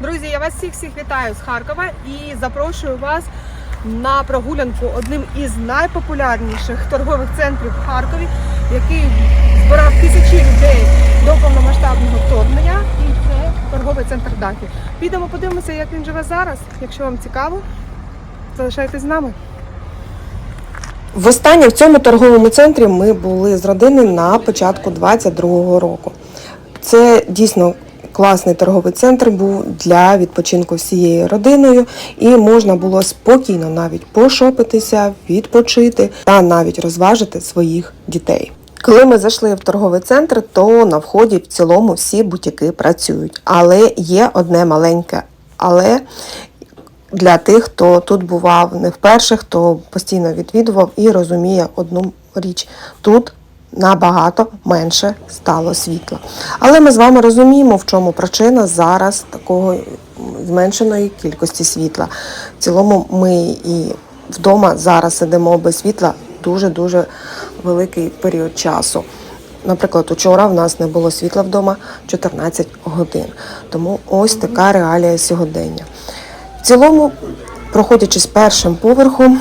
Друзі, я вас всіх всіх вітаю з Харкова і запрошую вас на прогулянку одним із найпопулярніших торгових центрів в Харкові, який збирав тисячі людей до повномасштабного вторгнення. І це торговий центр Дафі. Підемо подивимося, як він живе зараз. Якщо вам цікаво, залишайтесь з нами. Востаннє в цьому торговому центрі ми були з родини на початку 22-го року. Це дійсно класний торговий центр був для відпочинку всією родиною, і можна було спокійно навіть пошопитися, відпочити та навіть розважити своїх дітей. Коли ми зайшли в торговий центр, то на вході в цілому всі бутіки працюють. Але є одне маленьке але для тих, хто тут бував не вперше, хто постійно відвідував і розуміє одну річ. Тут набагато менше стало світла. Але ми з вами розуміємо, в чому причина зараз такого зменшеної кількості світла. В цілому ми і вдома зараз сидимо без світла дуже-дуже великий період часу. Наприклад, учора в нас не було світла вдома 14 годин. Тому ось така реалія сьогодення. В цілому, проходячи з першим поверхом,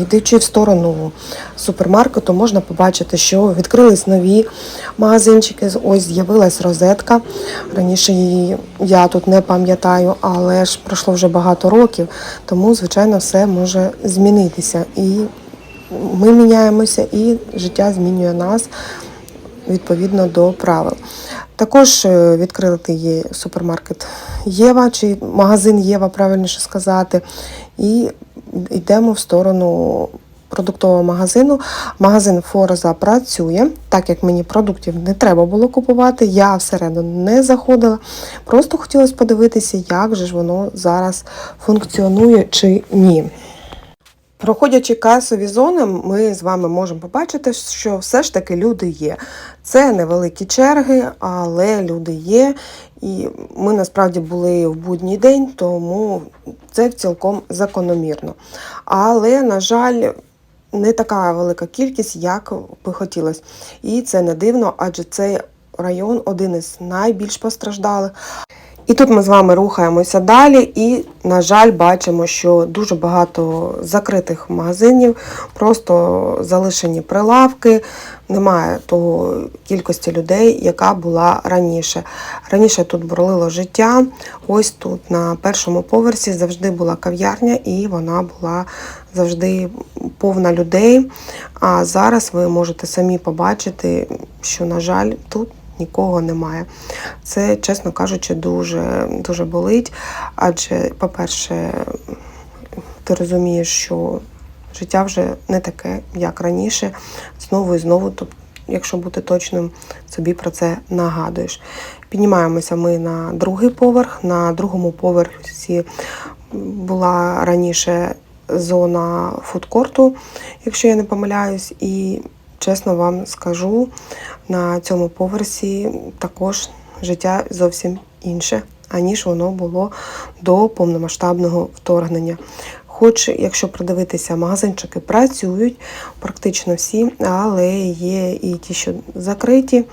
йдучи в сторону супермаркету, можна побачити, що відкрились нові магазинчики. Ось з'явилась розетка. Раніше її я тут не пам'ятаю, але ж пройшло вже багато років, тому, звичайно, все може змінитися. І ми міняємося, і життя змінює нас відповідно до правил. Також е, відкритий є супермаркет Єва, чи магазин Єва, правильніше сказати. І йдемо в сторону продуктового магазину. Магазин Форза працює, так як мені продуктів не треба було купувати, я всередину не заходила. Просто хотілося подивитися, як же ж воно зараз функціонує чи ні. Проходячи касові зони, ми з вами можемо побачити, що все ж таки люди є. Це невеликі черги, але люди є. І ми насправді були в будній день, тому це цілком закономірно. Але, на жаль, не така велика кількість, як би хотілося. І це не дивно, адже цей район один із найбільш постраждалих. І тут ми з вами рухаємося далі, і, на жаль, бачимо, що дуже багато закритих магазинів, просто залишені прилавки, немає того кількості людей, яка була раніше. Раніше тут бурлило життя. Ось тут на першому поверсі завжди була кав'ярня, і вона була завжди повна людей. А зараз ви можете самі побачити, що, на жаль, тут нікого немає. Це, чесно кажучи, дуже, дуже болить. Адже, по-перше, ти розумієш, що життя вже не таке, як раніше. Знову і знову, тобто, якщо бути точним, собі про це нагадуєш. Піднімаємося ми на другий поверх. На другому поверсі була раніше зона фудкорту, якщо я не помиляюсь, і чесно вам скажу, на цьому поверсі також життя зовсім інше, аніж воно було до повномасштабного вторгнення. Хоч, якщо придивитися, магазинчики працюють практично всі, але є і ті, що закриті,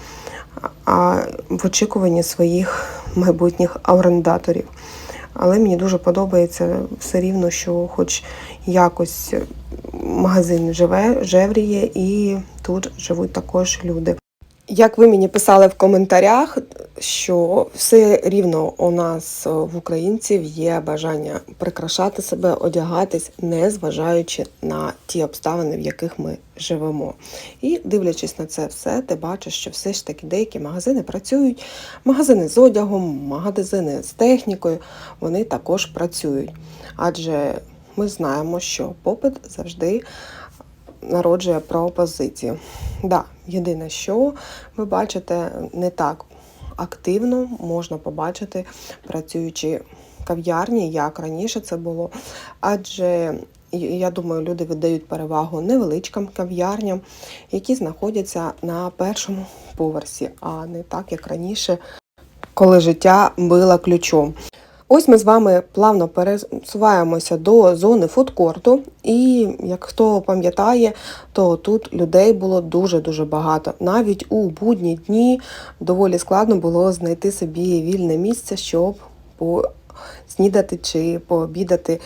а в очікуванні своїх майбутніх орендаторів. Але мені дуже подобається все рівно, що хоч якось магазин живе, жевріє, і тут живуть також люди. Як ви мені писали в коментарях, що все рівно у нас в українців є бажання прикрашати себе, одягатись, не зважаючи на ті обставини, в яких ми живемо. І дивлячись на це все, ти бачиш, що все ж таки деякі магазини працюють. Магазини з одягом, магазини з технікою, вони також працюють. Адже ми знаємо, що попит завжди народжує пропозицію. Да, єдине, що ви бачите, не так активно можна побачити працюючі кав'ярні, як раніше це було. Адже я думаю, люди віддають перевагу невеличким кав'ярням, які знаходяться на першому поверсі, а не так, як раніше, коли життя било ключом. Ось ми з вами плавно пересуваємося до зони фудкорту, і як хто пам'ятає, то тут людей було дуже-дуже багато. Навіть у будні дні доволі складно було знайти собі вільне місце, щоб снідати чи пообідати.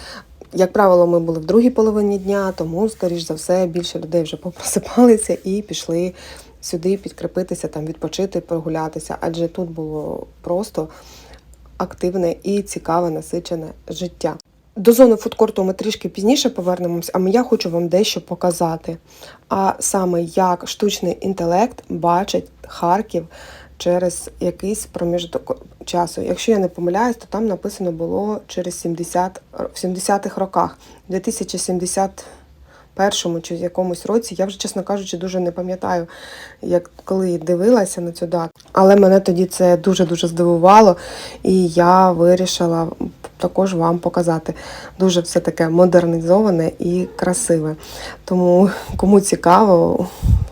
Як правило, ми були в другій половині дня, тому, скоріш за все, більше людей вже попросипалися і пішли сюди підкріпитися, там відпочити, прогулятися. Адже тут було просто активне і цікаве насичене життя. До зони фудкорту ми трішки пізніше повернемось, а я хочу вам дещо показати. А саме як штучний інтелект бачить Харків через якийсь проміжок часу. Якщо я не помиляюсь, то там написано було через 70, в 70-х роках, 2071 чи якомусь році. Я вже, чесно кажучи, дуже не пам'ятаю, як коли дивилася на цю дату. Але мене тоді це дуже-дуже здивувало, і я вирішила також вам показати. Дуже все таке модернізоване і красиве. Тому кому цікаво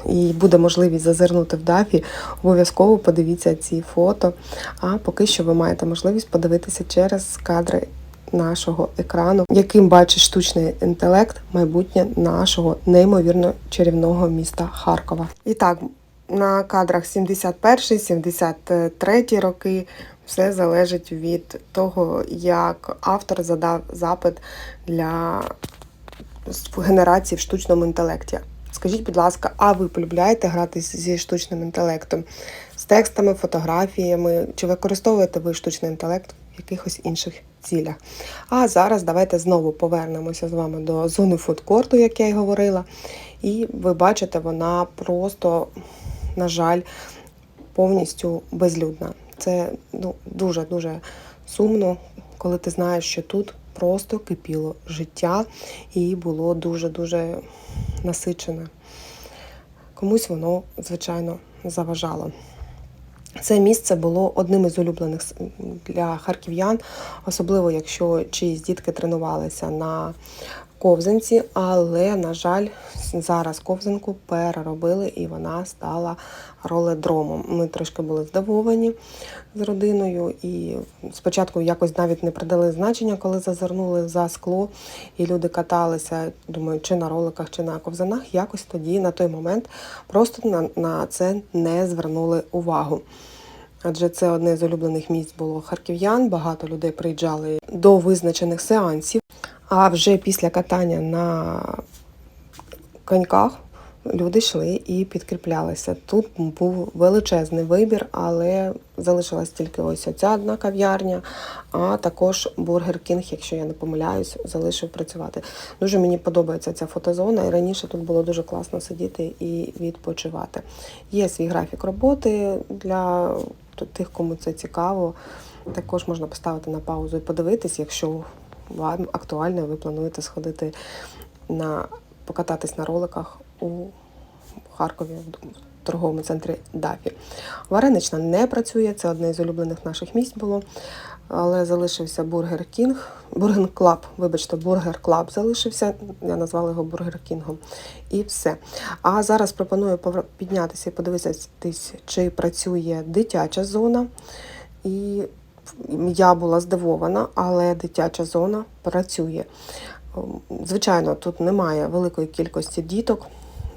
і буде можливість зазирнути в дафі, обов'язково подивіться ці фото. А поки що ви маєте можливість подивитися через кадри нашого екрану, яким бачить штучний інтелект майбутнє нашого неймовірно чарівного міста Харкова. І так, на кадрах 71-73 роки все залежить від того, як автор задав запит для генерації в штучному інтелекті. Скажіть, будь ласка, а ви полюбляєте грати зі штучним інтелектом, з текстами, фотографіями? Чи використовуєте ви штучний інтелект в якихось інших цілях? А зараз давайте знову повернемося з вами до зони фудкорту, як я й говорила. І ви бачите, вона просто, на жаль, повністю безлюдна. Це ну, дуже-дуже сумно, коли ти знаєш, що тут просто кипіло життя і було дуже-дуже насичене. Комусь воно, звичайно, заважало. Це місце було одним із улюблених для харків'ян, особливо якщо чиїсь дітки тренувалися на ковзанці, але, на жаль, зараз ковзанку переробили і вона стала роледромом. Ми трошки були здивовані з родиною, і спочатку якось навіть не придали значення, коли зазирнули за скло, і люди каталися, думаю, чи на роликах, чи на ковзанах. Якось тоді, на той момент, просто на, на це не звернули увагу. Адже це одне з улюблених місць було харків'ян. Багато людей приїжджали до визначених сеансів. А вже після катання на коньках люди йшли і підкріплялися. Тут був величезний вибір, але залишилась тільки ось ця одна кав'ярня, а також Бургер Кінг, якщо я не помиляюсь, залишив працювати. Дуже мені подобається ця фотозона, і раніше тут було дуже класно сидіти і відпочивати. Є свій графік роботи для тих, кому це цікаво. Також можна поставити на паузу і подивитись, якщо вам актуально, ви плануєте сходити на покататись на роликах у Харкові в торговому центрі Дафі. Варенична не працює, це одне з улюблених наших місць було. Але залишився Бургер Кінг, Бургер Клаб, вибачте, Бургер Клаб залишився. Я назвала його Бургер Кінгом. І все. А зараз пропоную піднятися і подивитися, чи працює дитяча зона. І я була здивована, але дитяча зона працює. Ем, Звичайно, тут немає великої кількості діток.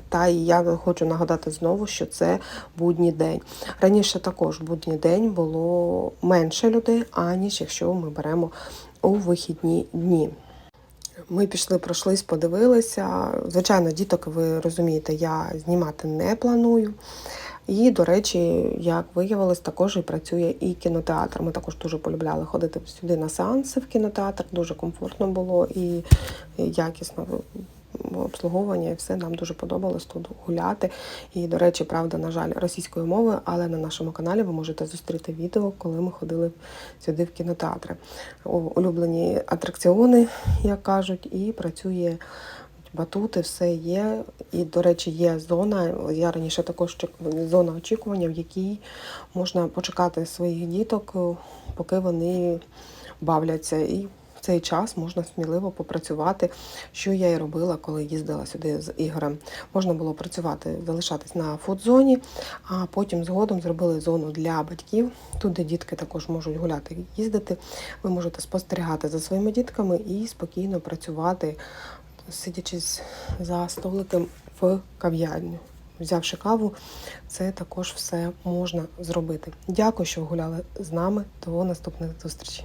Та і я хочу нагадати знову, що це будній день. Раніше також будній день було менше людей, аніж якщо ми беремо у вихідні дні. Ми пішли, пройшлись, подивилися. Звичайно, діток, ви розумієте, я знімати не планую. І, до речі, як виявилось, також і працює і кінотеатр. Ми також дуже полюбляли ходити сюди на сеанси в кінотеатр. Дуже комфортно було і якісно обслуговування, і все нам дуже подобалось тут гуляти. І, до речі, правда, на жаль, російською мовою, але на нашому каналі ви можете зустріти відео, коли ми ходили сюди в кінотеатри. Улюблені атракціони, як кажуть, і працює. Батути, все є. І, до речі, є зона. Я раніше також зона очікування, в якій можна почекати своїх діток, е, поки вони бавляться. І в цей час можна сміливо попрацювати, що я і робила, коли їздила сюди з Ігорем. Можна було працювати, залишатись на фудзоні, а потім згодом зробили зону для батьків. Тут, де дітки також можуть гуляти їздити. Ви можете спостерігати за своїми дітками і спокійно працювати, сидячи за столиком в кав'ярню. Взявши каву, це також все можна зробити. Дякую, що гуляли з нами. До наступних зустрічей.